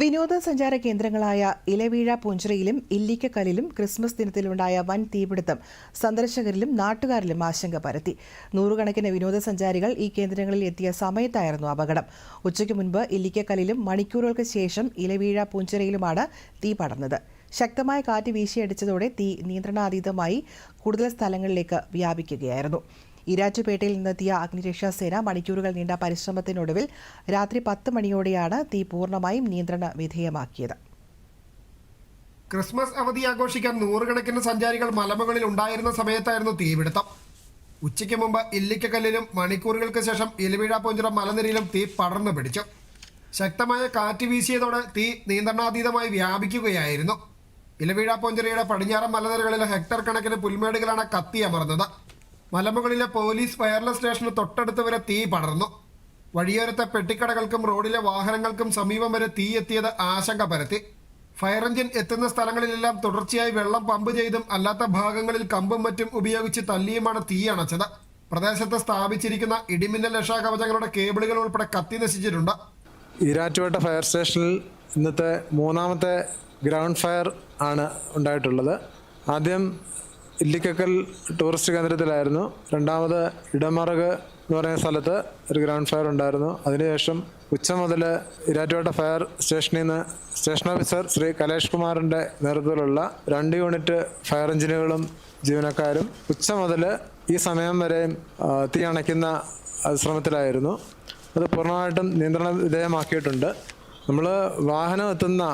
വിനോദസഞ്ചാര കേന്ദ്രങ്ങളായ ഇലവീഴ പൂഞ്ചിറയിലും ഇല്ലിക്കക്കലിലും ക്രിസ്മസ് ദിനത്തിലുണ്ടായ വൻ തീപിടുത്തം സന്ദർശകരിലും നാട്ടുകാരിലും ആശങ്ക പരത്തി. നൂറുകണക്കിന് വിനോദസഞ്ചാരികൾ ഈ കേന്ദ്രങ്ങളിൽ എത്തിയ സമയത്തായിരുന്നു അപകടം. ഉച്ചയ്ക്ക് മുൻപ് ഇല്ലിക്കക്കലിലും മണിക്കൂറുകൾക്ക് ശേഷം ഇലവീഴ പൂഞ്ചിറയിലുമാണ് തീ പടർന്നത്. ശക്തമായ കാറ്റ് വീശിയടിച്ചതോടെ തീ നിയന്ത്രണാതീതമായി കൂടുതൽ സ്ഥലങ്ങളിലേക്ക് വ്യാപിക്കുകയായിരുന്നു. ഈരാറ്റുപേട്ടയിൽ നിന്നെത്തിയ അഗ്നിരക്ഷാസേന മണിക്കൂറുകൾ നീണ്ട പരിശ്രമത്തിനൊടുവിൽ രാത്രി പത്ത് മണിയോടെയാണ് തീ പൂർണമായും നിയന്ത്രണ വിധേയമാക്കിയത്. ക്രിസ്മസ് അവധി ആഘോഷിക്കാൻ നൂറുകണക്കിന് സഞ്ചാരികൾ മലമുകളിൽ ഉണ്ടായിരുന്ന സമയത്തായിരുന്നു തീപിടുത്തം. ഉച്ചയ്ക്ക് മുമ്പ് ഇല്ലിക്കക്കല്ലിലും മണിക്കൂറുകൾക്ക് ശേഷം ഇലവിഴ പൊഞ്ചിറ മലനിരയിലും തീ പടർന്നു പിടിച്ചു. ശക്തമായ കാറ്റ് വീശിയതോടെ തീ നിയന്ത്രണാതീതമായി വ്യാപിക്കുകയായിരുന്നു. ഇലവിഴ പൊഞ്ചിറയുടെ പടിഞ്ഞാറൻ മലനിരകളിൽ ഹെക്ടർ കണക്കിന് പുൽമേടുകളാണ് കത്തിയമർന്നത്. മലമുകളിലെ പോലീസ് ഫയർലെസ് സ്റ്റേഷന് തൊട്ടടുത്ത് വരെ തീ പടർന്നു. വഴിയോരത്തെ പെട്ടിക്കടകൾക്കും റോഡിലെ വാഹനങ്ങൾക്കും സമീപം വരെ തീ എത്തിയത് ആശങ്ക പരത്തി. ഫയർ എഞ്ചിൻ എത്തുന്ന സ്ഥലങ്ങളിലെല്ലാം തുടർച്ചയായി വെള്ളം പമ്പ് ചെയ്തും അല്ലാത്ത ഭാഗങ്ങളിൽ കമ്പും മറ്റും ഉപയോഗിച്ച് തല്ലിയുമാണ് തീ അണച്ചത്. പ്രദേശത്ത് സ്ഥാപിച്ചിരിക്കുന്ന ഇടിമിന്നൽ രക്ഷാകവചങ്ങളുടെ കേബിളുകൾ ഉൾപ്പെടെ കത്തി നശിച്ചിട്ടുണ്ട്. ഈരാറ്റുപേട്ട ഫയർ സ്റ്റേഷനിൽ ഇന്നത്തെ മൂന്നാമത്തെ ഗ്രൗണ്ട് ഫയർ ആണ് ഉണ്ടായിട്ടുള്ളത്. ആദ്യം ഇല്ലിക്കക്കൽ ടൂറിസ്റ്റ് കേന്ദ്രത്തിലായിരുന്നു. രണ്ടാമത് ഇടമറക് എന്ന് പറയുന്ന സ്ഥലത്ത് ഒരു ഗ്രൗണ്ട് ഫയർ ഉണ്ടായിരുന്നു. അതിനുശേഷം ഉച്ച മുതൽ ഇരാറ്റുപേട്ട ഫയർ സ്റ്റേഷനിൽ നിന്ന് സ്റ്റേഷൻ ഓഫീസർ ശ്രീ കലേഷ് കുമാറിന്റെ നേതൃത്വത്തിലുള്ള രണ്ട് യൂണിറ്റ് ഫയർ എഞ്ചിനുകളും ജീവനക്കാരും ഉച്ച മുതൽ ഈ സമയം വരെയും തീ അണയ്ക്കുന്ന ശ്രമത്തിലായിരുന്നു. അത് പൂർണമായിട്ടും നിയന്ത്രണ വിധേയമാക്കിയിട്ടുണ്ട്. നമ്മൾ വാഹനം എത്തുന്ന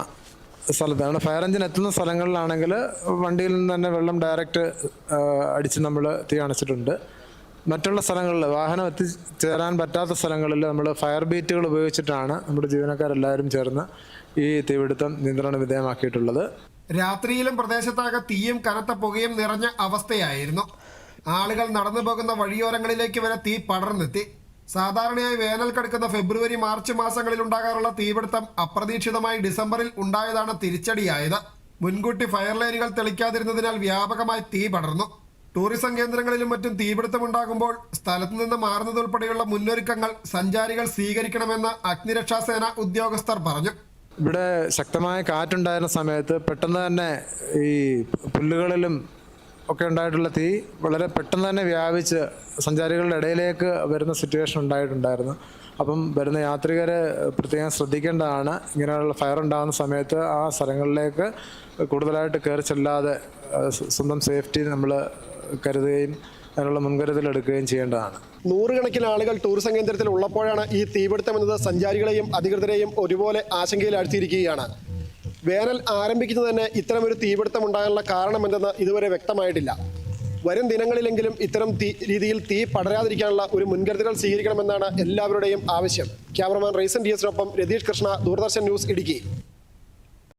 സ്ഥലത്താണ്. ഫയർ എഞ്ചിൻ എത്തുന്ന സ്ഥലങ്ങളിലാണെങ്കിൽ വണ്ടിയിൽ നിന്ന് തന്നെ വെള്ളം ഡയറക്റ്റ് അടിച്ച് നമ്മൾ തീ അണച്ചിട്ടുണ്ട്. മറ്റുള്ള സ്ഥലങ്ങളിൽ വാഹനം എത്തിച്ചേരാൻ പറ്റാത്ത സ്ഥലങ്ങളിൽ നമ്മൾ ഫയർ ബീറ്റുകൾ ഉപയോഗിച്ചിട്ടാണ് നമ്മുടെ ജീവനക്കാരെല്ലാവരും ചേർന്ന് ഈ തീപിടുത്തം നിയന്ത്രണ വിധേയമാക്കിയിട്ടുള്ളത്. രാത്രിയിലും പ്രദേശത്താകെ തീയും കനത്ത പുകയും നിറഞ്ഞ അവസ്ഥയായിരുന്നു. ആളുകൾ നടന്നു പോകുന്ന വഴിയോരങ്ങളിലേക്ക് വരെ തീ പടർന്നെത്തി. സാധാരണയായി വേനൽ കടക്കുന്ന ഫെബ്രുവരി മാർച്ച് മാസങ്ങളിൽ ഉണ്ടാകാറുള്ള തീപിടുത്തം അപ്രതീക്ഷിതമായി ഡിസംബറിൽ ഉണ്ടായതാണ് തിരിച്ചടിയായത്. മുൻകൂട്ടി ഫയർ ലൈനുകൾ തെളിക്കാതിരുന്നതിനാൽ വ്യാപകമായി തീ പടർന്നു. ടൂറിസം കേന്ദ്രങ്ങളിലും മറ്റും തീപിടുത്തമുണ്ടാകുമ്പോൾ സ്ഥലത്തു നിന്ന് മാറുന്നതുൾപ്പെടെയുള്ള മുന്നൊരുക്കങ്ങൾ സഞ്ചാരികൾ സ്വീകരിക്കണമെന്ന് അഗ്നിരക്ഷാസേന ഉദ്യോഗസ്ഥർ പറഞ്ഞു. ഇവിടെ ശക്തമായ കാറ്റുണ്ടായിരുന്ന സമയത്ത് പെട്ടെന്ന് തന്നെ ഈ പുല്ലുകളിലും ഒക്കെ ഉണ്ടായിട്ടുള്ള തീ വളരെ പെട്ടെന്ന് തന്നെ വ്യാപിച്ച് സഞ്ചാരികളുടെ ഇടയിലേക്ക് വരുന്ന സിറ്റുവേഷൻ ഉണ്ടായിട്ടുണ്ടായിരുന്നു. അപ്പം വരുന്ന യാത്രികർ പ്രത്യേകം ശ്രദ്ധിക്കേണ്ടതാണ്. ഇങ്ങനെയുള്ള ഫയർ ഉണ്ടാകുന്ന സമയത്ത് ആ സ്ഥലങ്ങളിലേക്ക് കൂടുതലായിട്ട് കയറി ചെല്ലാതെ സ്വന്തം സേഫ്റ്റി നമ്മൾ കരുതുകയും അതിനുള്ള മുൻകരുതൽ എടുക്കുകയും ചെയ്യേണ്ടതാണ്. നൂറുകണക്കിന് ആളുകൾ ടൂറിസം കേന്ദ്രത്തിൽ ഉള്ളപ്പോഴാണ് ഈ തീപിടുത്തം എന്നത് സഞ്ചാരികളെയും അധികൃതരെയും ഒരുപോലെ ആശങ്കയിൽ ആഴ്ത്തിയിരിക്കുകയാണ് വേനൽ ആരംഭിക്കുന്നത് തന്നെ ഇത്തരമൊരു തീപിടുത്തം ഉണ്ടാകാനുള്ള കാരണം എന്തെന്ന് ഇതുവരെ വ്യക്തമായിട്ടില്ല. വരും ദിനങ്ങളിലെങ്കിലും ഇത്തരം തീ രീതിയിൽ തീ പടരാതിരിക്കാനുള്ള ഒരു മുൻകരുതലുകൾ സ്വീകരിക്കണമെന്നാണ് എല്ലാവരുടെയും ആവശ്യം. ക്യാമറമാൻ റൈസൻ ഡി എസിനൊപ്പം രതീഷ് കൃഷ്ണ ദൂരദർശൻ ന്യൂസ് ഇടുക്കി.